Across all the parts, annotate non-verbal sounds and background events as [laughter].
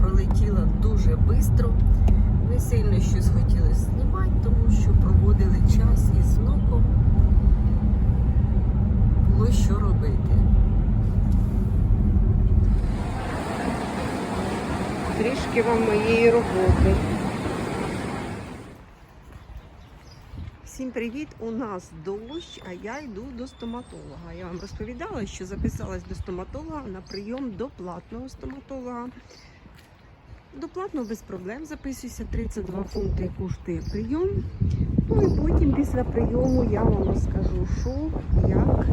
пролетіла дуже швидко. Не сильно щось хотілося знімати, тому що проводили час із внуком. Було що робити. Трішки вам моєї роботи. Всім привіт! У нас дощ, а я йду до стоматолога. Я вам розповідала, що записалась до стоматолога на прийом до платного стоматолога. До платного без проблем записуюся 32 фунти коштує прийом. Ну і потім після прийому я вам розкажу, що, як,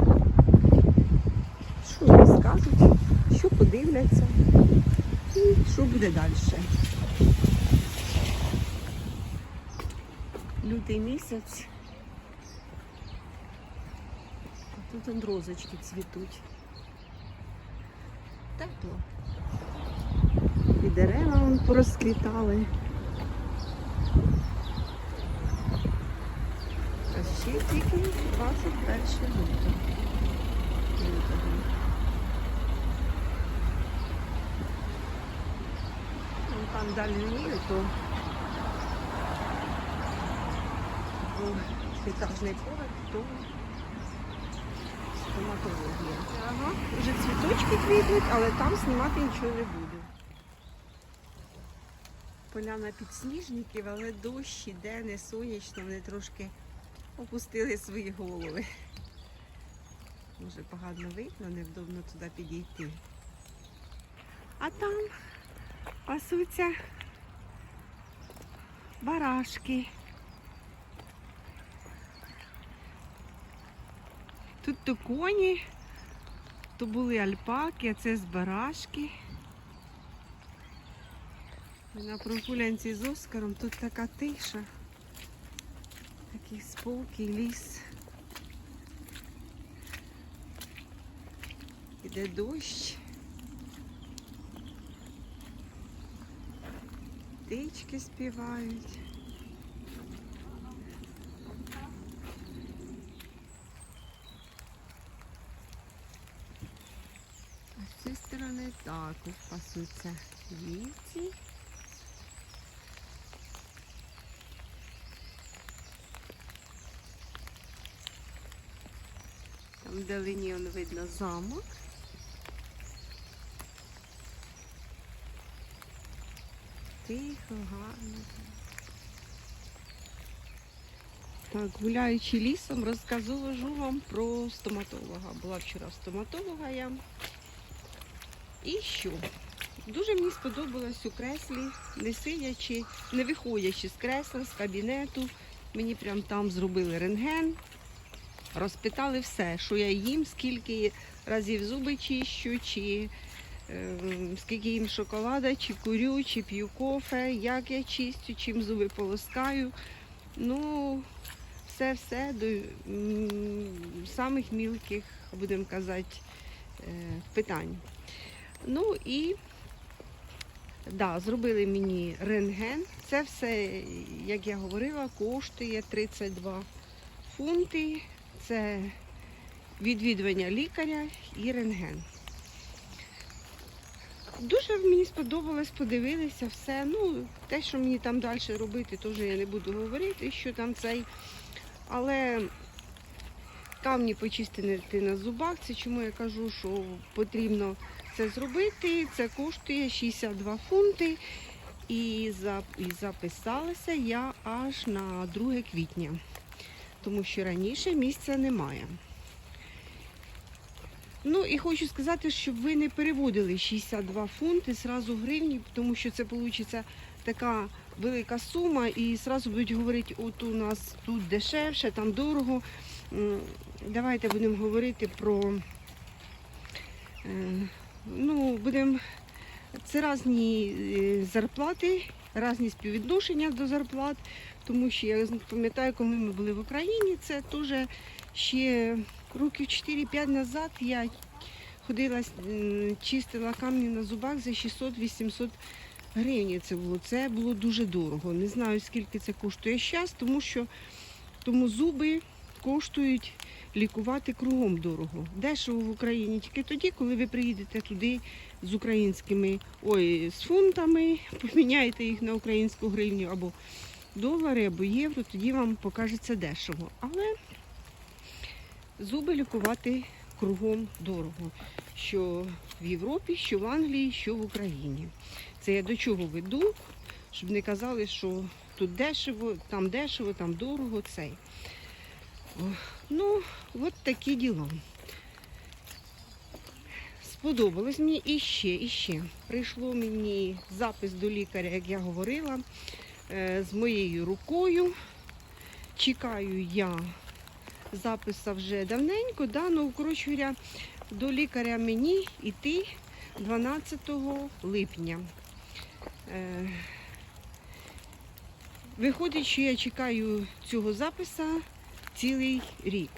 що скажуть, що подивляться і що буде далі. Лютий місяць. Тут розочки цвітуть. Тепло. Дерева вон порозквітали. А ще тільки 21 лютого. там далі ні, то етажний поверх, то стоматологія. Ага, вже цвіточки квітнуть, але там знімати нічого не буду. Поляна підсніжників, але дощ іде, не сонячно, вони трошки опустили свої голови. Може погано видно, невдобно туди підійти. А там пасуться барашки. Тут то коні, то були альпаки, а це з барашки. На прогулянці з Оскаром тут така тиша. Такий спокій, ліс. Іде дощ. Птички співають. А з цієї сторони також пасуться вівці. Вдалині он видно замок. Тихо, гарно. Так, гуляючи лісом, розказую вам про стоматолога. Була вчора стоматолога я. І що? Дуже мені сподобалось у креслі, не сидячи, не виходячи з кресла, з кабінету. Мені прям там зробили рентген, розпитали все, що я їм, скільки разів зуби чищу, чи е, скільки їм шоколада, чи курю, чи п'ю кофе, як я чистю, чим зуби полоскаю. Ну, все-все до самих мілких, будемо казати, е, питань. Ну і да, зробили мені рентген. Це все, як я говорила, коштує 32 фунти. Це відвідування лікаря і рентген. Дуже мені сподобалось, подивилися все. Ну, те, що мені там далі робити, теж я не буду говорити, що там цей. Але камні почистити на зубах, це чому я кажу, що потрібно це зробити. Це коштує 62 фунти. І, записалася я аж на 2 квітня, тому що раніше місця немає. Ну і хочу сказати, щоб ви не переводили 62 фунти зразу в гривні, тому що це вийде така велика сума, і зразу будуть говорити, от у нас тут дешевше, там дорого. Давайте будемо говорити про е, ну, будемо це різні е, зарплати, різні співвідношення до зарплат, тому що я пам'ятаю, коли ми були в Україні, це теж ще років 4-5 назад я ходила, чистила камні на зубах за 600-800 гривень. Це було. Це було дуже дорого. Не знаю, скільки це коштує зараз, тому що тому зуби коштують лікувати кругом дорого. Дешево в Україні тільки тоді, коли ви приїдете туди з українськими ой, з фунтами, [laughs] поміняєте їх на українську гривню або долари, або євро, тоді вам покажеться дешево. Але зуби лікувати кругом дорого. Що в Європі, що в Англії, що в Україні. Це я до чого веду, щоб не казали, що тут дешево, там дешево, там дорого, цей. Ну, от такі діла. Сподобалось мені і ще, і ще. Прийшло мені запис до лікаря, як я говорила, з моєю рукою. Чекаю я записа вже давненько, да? ну, коротше говоря, до лікаря мені йти 12 липня. Е, Виходить, що я чекаю цього записа цілий рік.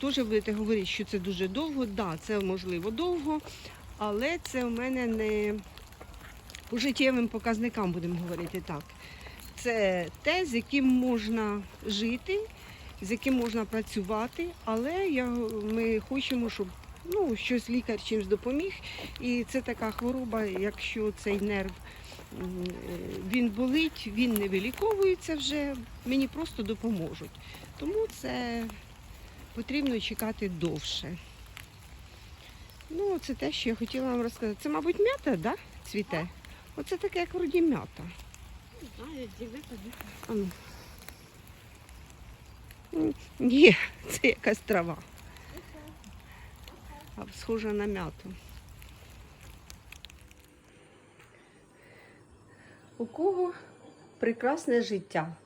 Теж будете говорити, що це дуже довго. Так, да, це можливо довго, але це у мене не по життєвим показникам будемо говорити так. Це те, з яким можна жити, з яким можна працювати, але я, ми хочемо, щоб ну, щось лікар чимось допоміг. І це така хвороба, якщо цей нерв він болить, він не виліковується вже, мені просто допоможуть. Тому це потрібно чекати довше. Ну, це те, що я хотіла вам розказати. Це, мабуть, м'ята, да? Цвіте? Оце таке, як вроді м'ята. Знаю, А ну. Ні, це якась трава. А схожа на м'яту. У кого прекрасне життя?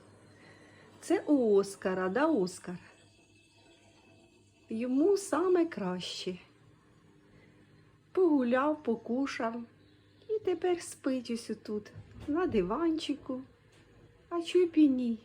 Це у Оскара, да, Оскар? Йому саме краще. Погуляв, покушав і тепер спить ось тут, на диванчику. А чого б і ні?